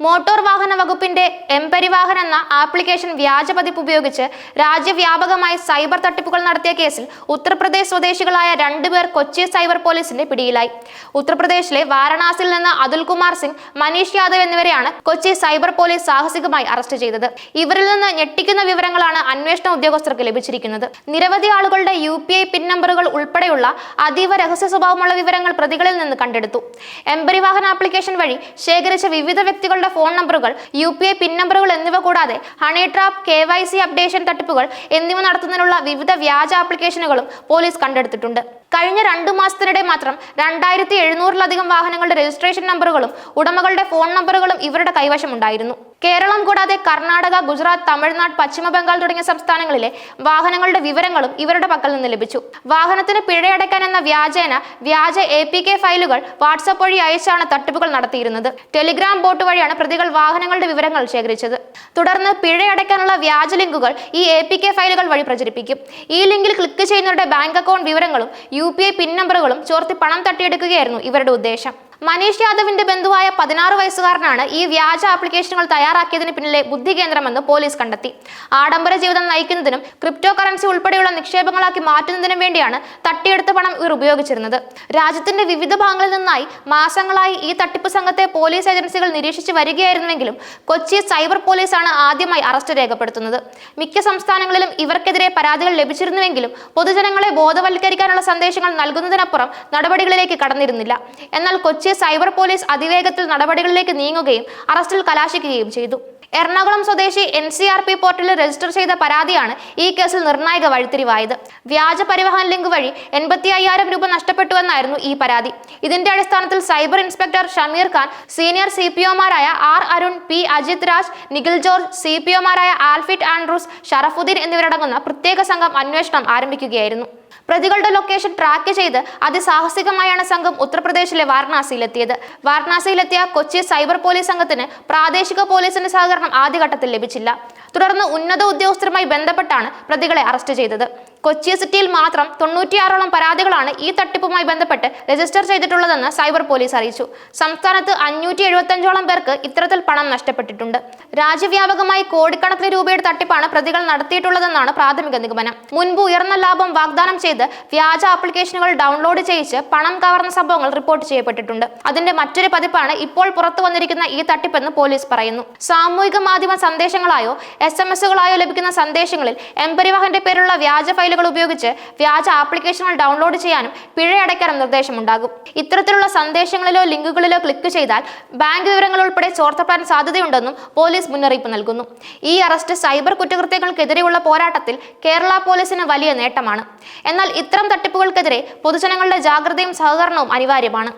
Motor വാഹന വകുപ്പിന്റെ M mParivahan എന്ന ആപ്ലിക്കേഷൻ വ്യാജ പതിപ്പ് ഉപയോഗിച്ച് രാജ്യവ്യാപകമായി സൈബർ തട്ടിപ്പുകൾ നടത്തിയ കേസിൽ ഉത്തർപ്രദേശ് സ്വദേശികളായ രണ്ടുപേർ കൊച്ചി സൈബർ പോലീസിന്റെ പിടിയിലായി. ഉത്തർപ്രദേശിലെ വാരണാസിയിൽ നിന്ന് അതുൽകുമാർ സിംഗ് മനീഷ് യാദവ് എന്നിവരെയാണ് കൊച്ചി സൈബർ പോലീസ് സാഹസികമായി അറസ്റ്റ് ചെയ്തത്. ഇവരിൽ നിന്ന് ഞെട്ടിക്കുന്ന വിവരങ്ങളാണ് അന്വേഷണ ഉദ്യോഗസ്ഥർക്ക് ലഭിച്ചിരിക്കുന്നത്. നിരവധി ആളുകളുടെ യു പിൻ നമ്പറുകൾ ഉൾപ്പെടെയുള്ള അതീവ രഹസ്യ സ്വഭാവമുള്ള വിവരങ്ങൾ പ്രതികളിൽ നിന്ന് കണ്ടെടുത്തു. എംപരിവാഹൻ ആപ്ലിക്കേഷൻ വഴി ശേഖരിച്ച വിവിധ വ്യക്തികളുടെ ഫോൺ നമ്പറുകൾ യു പി ഐ പിൻ നമ്പറുകൾ എന്നിവ കൂടാതെ honey trap K Y C updation തട്ടിപ്പുകൾ എന്നിവ നടത്തുന്നതിനുള്ള വിവിധ വ്യാജ ആപ്ലിക്കേഷനുകളും പോലീസ് കണ്ടെടുത്തിട്ടുണ്ട്. കഴിഞ്ഞ രണ്ടു മാസത്തിനിടെ മാത്രം രണ്ടായിരത്തി എഴുന്നൂറിലധികം വാഹനങ്ങളുടെ രജിസ്ട്രേഷൻ നമ്പറുകളും ഉടമകളുടെ ഫോൺ നമ്പറുകളും ഇവരുടെ കൈവശമുണ്ടായിരുന്നു. കേരളം കൂടാതെ കർണാടക ഗുജറാത്ത് തമിഴ്നാട് പശ്ചിമ ബംഗാൾ തുടങ്ങിയ സംസ്ഥാനങ്ങളിലെ വാഹനങ്ങളുടെ വിവരങ്ങളും ഇവരുടെ പക്കൽ നിന്ന് ലഭിച്ചു. വാഹനത്തിന് പിഴയടക്കാൻ എന്ന വ്യാജേന വ്യാജ എ പി കെ ഫയലുകൾ വാട്സപ്പ് വഴി അയച്ചാണ് തട്ടിപ്പുകൾ നടത്തിയിരുന്നത്. ടെലിഗ്രാം ബോട്ട് വഴിയാണ് പ്രതികൾ വാഹനങ്ങളുടെ വിവരങ്ങൾ ശേഖരിച്ചത്. തുടർന്ന് പിഴയടക്കാനുള്ള വ്യാജ ലിങ്കുകൾ ഈ എ പി കെ ഫയലുകൾ വഴി പ്രചരിപ്പിക്കും. ഈ ലിങ്കിൽ ക്ലിക്ക് ചെയ്യുന്നവരുടെ ബാങ്ക് അക്കൗണ്ട് വിവരങ്ങളും യു പി ഐ പിൻ നമ്പറുകളും ചോർത്തി പണം തട്ടിയെടുക്കുകയായിരുന്നു ഇവരുടെ ഉദ്ദേശം. മനീഷ് യാദവിന്റെ ബന്ധുവായ പതിനാറ് വയസ്സുകാരനാണ് ഈ വ്യാജ ആപ്ലിക്കേഷനുകൾ തയ്യാറാക്കിയതിന് പിന്നിലെ ബുദ്ധി കേന്ദ്രമെന്ന് പോലീസ് കണ്ടെത്തി. ആഡംബര ജീവിതം നയിക്കുന്നതിനും ക്രിപ്റ്റോ കറൻസി ഉൾപ്പെടെയുള്ള നിക്ഷേപങ്ങളാക്കി മാറ്റുന്നതിനും വേണ്ടിയാണ് തട്ടിയെടുത്ത പണം ഇവർ ഉപയോഗിച്ചിരുന്നത്. രാജ്യത്തിന്റെ വിവിധ ഭാഗങ്ങളിൽ നിന്നായി മാസങ്ങളായി ഈ തട്ടിപ്പ് സംഘത്തെ പോലീസ് ഏജൻസികൾ നിരീക്ഷിച്ച് വരികയായിരുന്നുവെങ്കിലും കൊച്ചി സൈബർ പോലീസാണ് ആദ്യമായി അറസ്റ്റ് രേഖപ്പെടുത്തുന്നത്. മിക്ക സംസ്ഥാനങ്ങളിലും ഇവർക്കെതിരെ പരാതികൾ ലഭിച്ചിരുന്നുവെങ്കിലും പൊതുജനങ്ങളെ ബോധവൽക്കരിക്കാനുള്ള സന്ദേശങ്ങൾ നൽകുന്നതിനപ്പുറം നടപടികളിലേക്ക് കടന്നിരുന്നില്ല. എന്നാൽ കൊച്ചി സൈബർ പോലീസ് അതിവേഗത്തിൽ നടപടികളിലേക്ക് നീങ്ങുകയും അറസ്റ്റിൽ കലാശിക്കുകയും ചെയ്തു. എറണാകുളം സ്വദേശി എൻ സി ആർ പി പോർട്ടലിൽ രജിസ്റ്റർ ചെയ്ത പരാതിയാണ് ഈ കേസിൽ നിർണായക വഴിത്തിരിവായത്. വ്യാജ പരിവഹൻ ലിങ്ക് വഴി എൺപത്തി അയ്യായിരം രൂപ നഷ്ടപ്പെട്ടുവെന്നായിരുന്നു ഈ പരാതി. ഇതിന്റെ അടിസ്ഥാനത്തിൽ cyber inspector Shameer Khan senior C P ഒമാരായ R Arun P Ajith Raj Nikhil George C P ഒമാരായ Alfit Andrews Sharafuddin എന്നിവരടങ്ങുന്ന പ്രത്യേക സംഘം അന്വേഷണം ആരംഭിക്കുകയായിരുന്നു. പ്രതികളുടെ ലൊക്കേഷൻ ട്രാക്ക് ചെയ്ത് അതിസാഹസികമായാണ് സംഘം ഉത്തർപ്രദേശിലെ വാരണാസിയിലെത്തിയത്. വാരണാസിയിലെത്തിയ കൊച്ചി സൈബർ പോലീസ് സംഘത്തിന് പ്രാദേശിക പോലീസിന്റെ സഹകരണം ആദ്യഘട്ടത്തിൽ ലഭിച്ചില്ല. തുടർന്ന് ഉന്നത ഉദ്യോഗസ്ഥരുമായി ബന്ധപ്പെട്ടാണ് പ്രതികളെ അറസ്റ്റ് ചെയ്തത്. കൊച്ചി സിറ്റിയിൽ മാത്രം തൊണ്ണൂറ്റിയാറോളം പരാതികളാണ് ഈ തട്ടിപ്പുമായി ബന്ധപ്പെട്ട് രജിസ്റ്റർ ചെയ്തിട്ടുള്ളതെന്ന് സൈബർ പോലീസ് അറിയിച്ചു. സംസ്ഥാനത്ത് അഞ്ഞൂറ്റി എഴുപത്തഞ്ചോളം പേർക്ക് ഇത്തരത്തിൽ പണം നഷ്ടപ്പെട്ടിട്ടുണ്ട്. രാജ്യവ്യാപകമായി കോടിക്കണക്കിന് രൂപയുടെ തട്ടിപ്പാണ് പ്രതികൾ നടത്തിയിട്ടുള്ളതെന്നാണ് പ്രാഥമിക നിഗമനം. മുൻപ് ഉയർന്ന ലാഭം വാഗ്ദാനം ചെയ്ത് വ്യാജ ആപ്ലിക്കേഷനുകൾ ഡൗൺലോഡ് ചെയ്യിച്ച് പണം കവർന്ന സംഭവങ്ങൾ റിപ്പോർട്ട് ചെയ്യപ്പെട്ടിട്ടുണ്ട്. അതിന്റെ മറ്റൊരു പതിപ്പാണ് ഇപ്പോൾ പുറത്തു വന്നിരിക്കുന്ന ഈ തട്ടിപ്പെന്ന് പോലീസ് പറയുന്നു. സാമൂഹിക മാധ്യമ സന്ദേശങ്ങളായോ എസ് എം എസുകളായോ ലഭിക്കുന്ന സന്ദേശങ്ങളിൽ എംപരിവാഹന്റെ പേരുള്ള വ്യാജ ഫയലുകൾ ഉപയോഗിച്ച് വ്യാജ ആപ്ലിക്കേഷനുകൾ ഡൗൺലോഡ് ചെയ്യാനും പിഴയടയ്ക്കാനും നിർദ്ദേശമുണ്ടാകും. ഇത്തരത്തിലുള്ള സന്ദേശങ്ങളിലോ ലിങ്കുകളിലോ ക്ലിക്ക് ചെയ്താൽ ബാങ്ക് വിവരങ്ങൾ ഉൾപ്പെടെ ചോർത്തപ്പെടാൻ സാധ്യതയുണ്ടെന്നും പോലീസ് മുന്നറിയിപ്പ് നൽകുന്നു. ഈ അറസ്റ്റ് സൈബർ കുറ്റകൃത്യങ്ങൾക്കെതിരെയുള്ള പോരാട്ടത്തിൽ കേരള പോലീസിന് വലിയ നേട്ടമാണ്. എന്നാൽ ഇത്തരം തട്ടിപ്പുകൾക്കെതിരെ പൊതുജനങ്ങളുടെ ജാഗ്രതയും സഹകരണവും അനിവാര്യമാണ്.